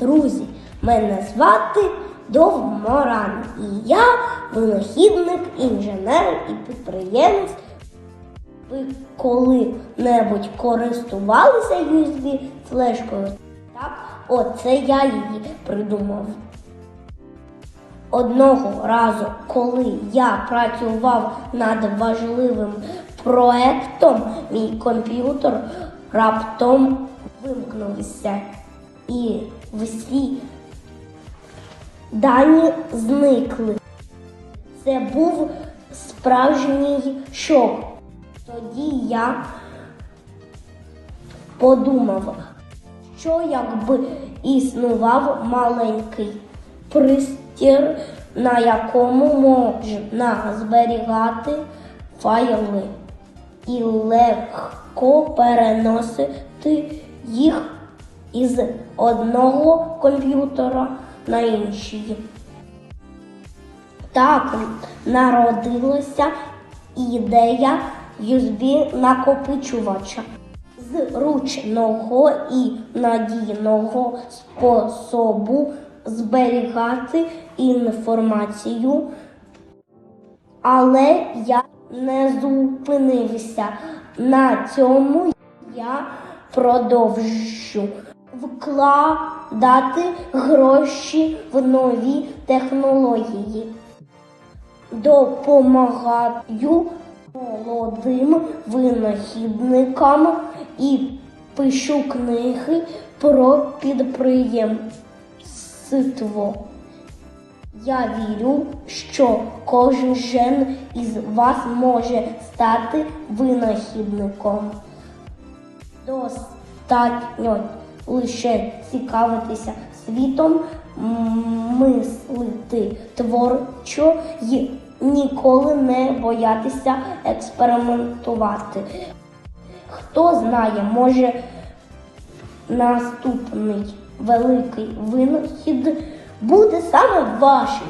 Друзі, мене звати Довморан, і я винахідник, інженер і підприємець. Ви коли-небудь користувалися USB флешкою? Так, оце я її придумав. Одного разу, коли я працював над важливим проектом, мій комп'ютер раптом вимкнувся і всі дані зникли. Це був справжній шок. Тоді я подумав, що якби існував маленький пристір, на якому можна зберігати файли і легко переносити їх із одного комп'ютера на інший. Так народилася ідея USB накопичувача зручного і надійного способу зберігати інформацію. Але я не зупинився на цьому. Я продовжу вкладати гроші в нові технології. Допомагаю молодим винахідникам і пишу книги про підприємство. Я вірю, що кожен із вас може стати винахідником. Достатньо лише цікавитися світом, мислити творчо і ніколи не боятися експериментувати. Хто знає, може наступний великий винахід буде саме вашим.